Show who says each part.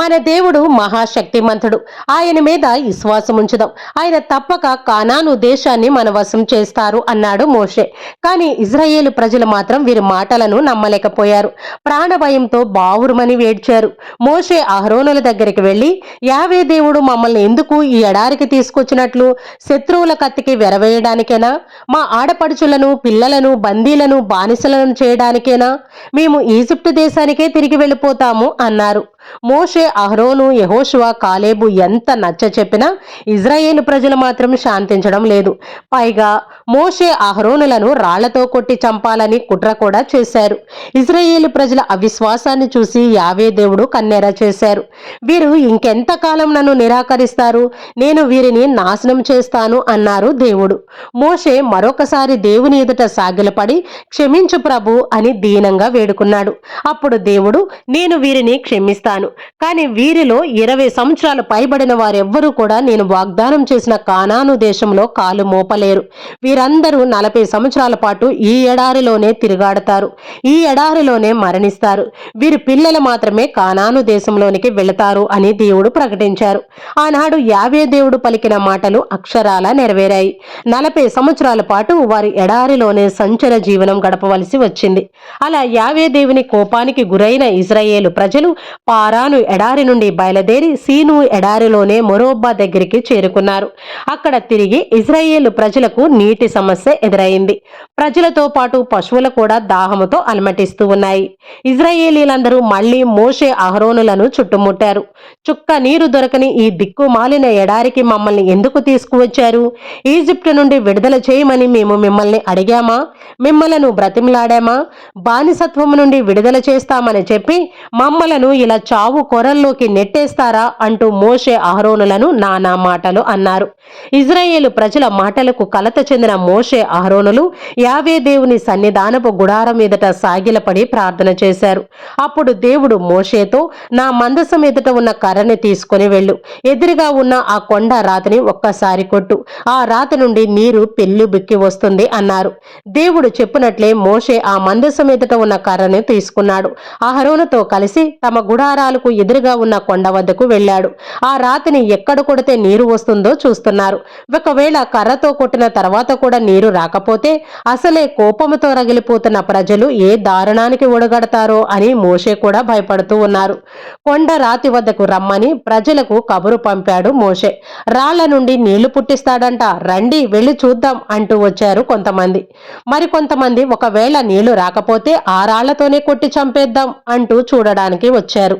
Speaker 1: మన దేవుడు మహాశక్తిమంతుడు. ఆయన మీద విశ్వాసం ఉంచుదాం ఆయన తప్పక కానాను దేశాన్ని మన వశం చేస్తారు అన్నాడు మోషే. కానీ ఇజ్రాయేలు ప్రజలు మాత్రం వీరి మాటలను నమ్మలేకపోయారు. ప్రాణభయంతో బావురుమని వేడ్చారు. మోషే అహరోనుల దగ్గరికి వెళ్ళి యావే దేవుడు మమ్మల్ని ఎందుకు ఈ ఎడారికి తీసుకొచ్చినట్లు? శత్రువుల కత్తికి వెరవేయడానికేనా? మా ఆడపడుచులను పిల్లలను బందీలను బానిసలను చేయడానికేనా? మేము ఈజిప్టు దేశానికే తిరిగి వెళ్ళిపోతాము అన్నారు. మోషే అహరోను యహోషువ కాలేబు ఎంత నచ్చ చెప్పినా ఇజ్రాయేలు ప్రజలు మాత్రం శాంతించడం లేదు. పైగా మోషే అహరోనులను రాళ్ళతో కొట్టి చంపాలని కుట్ర కూడా చేశారు. ఇజ్రాయేలు ప్రజల అవిశ్వాసాన్ని చూసి యావే దేవుడు కన్నెర చేశారు. వీరు ఇంకెంతకాలం నన్ను నిరాకరిస్తారు? నేను వీరిని నాశనం చేస్తాను అన్నారు దేవుడు. మోషే మరొకసారి దేవుని ఎదుట సాగిలపడి క్షమించు ప్రభు అని దీనంగా వేడుకున్నాడు. అప్పుడు దేవుడు నేను వీరిని క్షమిస్తాను. కానీ వీరిలో ఇరవై సంవత్సరాలు పైబడిన వారెవ్వరూ కూడా నేను వాగ్దానం చేసిన కానాను దేశంలో కాలు మోపలేరు. వీరందరూ నలభై సంవత్సరాల పాటు ఈ ఎడారిలోనే తిరుగాడతారు. ఈ ఎడారిలోనే మరణిస్తారు. వీరి పిల్లలు మాత్రమే కానాను దేశంలోనికి వెళతారు అని దేవుడు ప్రకటించారు. ఆనాడు యావే దేవుడు పలికిన మాటలు అక్షరాల నెరవేరాయి. నలభై సంవత్సరాల పాటు వారి ఎడారిలోనే సంచర జీవనం గడపవలసి వచ్చింది. అలా యావే దేవుని కోపానికి గురైన ఇజ్రాయేలు ప్రజలు పారాను ఎడారి నుండి బయలుదేరి సీను ఎడారిలోనే మొరోబ్బా దగ్గరికి చేరుకున్నారు. అక్కడ తిరిగి ఇజ్రాయేల్ ప్రజలకు నీటి సమస్య ఎదురైంది. ప్రజలతో పాటు పశువులు కూడా దాహముతో అలమటిస్తూ ఉన్నాయి. ఇజ్రాయేలీలందరూ మళ్ళీ మోషే అహరోనులను చుట్టుముట్టారు. చుక్క నీరు దొరకని ఈ దిక్కుమాలిన ఎడారికి మమ్మల్ని ఎందుకు తీసుకువచ్చారు? ఈజిప్టు నుండి విడుదల చేయమని మేము మిమ్మల్ని అడిగామా? మిమ్మలను బ్రతిమలాడామా? బానిసత్వం నుండి విడుదల చేస్తామని చెప్పి మమ్మలను ఇలా చావు కొరల్లోకి నెట్టేస్తారా అంటూ మోషే అహరోనులను నానా మాటలు అన్నారు. ఇజ్రాయేలు ప్రజల మాటలకు కలత చెందిన మోషే అహరోనులు యావే దేవుని సన్నిధానపు గుడారం మీదట సాగిలపడి ప్రార్థన చేశారు. అప్పుడు దేవుడు మోషేతో నా మందసం ఎదుట ఉన్న కర్రని తీసుకొని వెళ్ళు. ఎదురుగా ఉన్న ఆ కొండ రాతిని ఒక్కసారి కొట్టు. ఆ రాతి నుండి నీరు పెళ్ళి బిక్కి వస్తుంది అన్నారు. దేవుడు చెప్పినట్లే మోషే ఆ మందసం ఎదుట ఉన్న కర్రని తీసుకున్నాడు. అహరోనుతో కలిసి తమ గుడారా గుడారాలకు ఎదురుగా ఉన్న కొండ వద్దకు వెళ్ళాడు. ఆ రాతిని ఎక్కడ కొడితే నీరు వస్తుందో చూస్తున్నారు. ఒకవేళ కర్రతో కొట్టిన తర్వాత కూడా నీరు రాకపోతే అసలే కోపంతో రగిలిపోతున్న ప్రజలు ఏ దారుణానికి ఒడగడతారో అని మోషే కూడా భయపడుతూ ఉన్నారు. కొండ రాతి వద్దకు రమ్మని ప్రజలకు కబురు పంపాడు మోషే. రాళ్ళ నుండి నీళ్ళు పుట్టిస్తాడంట. రండి వెళ్ళి చూద్దాం అంటూ వచ్చారు కొంతమంది. మరి కొంతమంది ఒకవేళ నీళ్ళు రాకపోతే ఆ రాళ్ళతోనే కొట్టి చంపేద్దాం అంటూ చూడడానికి వచ్చారు.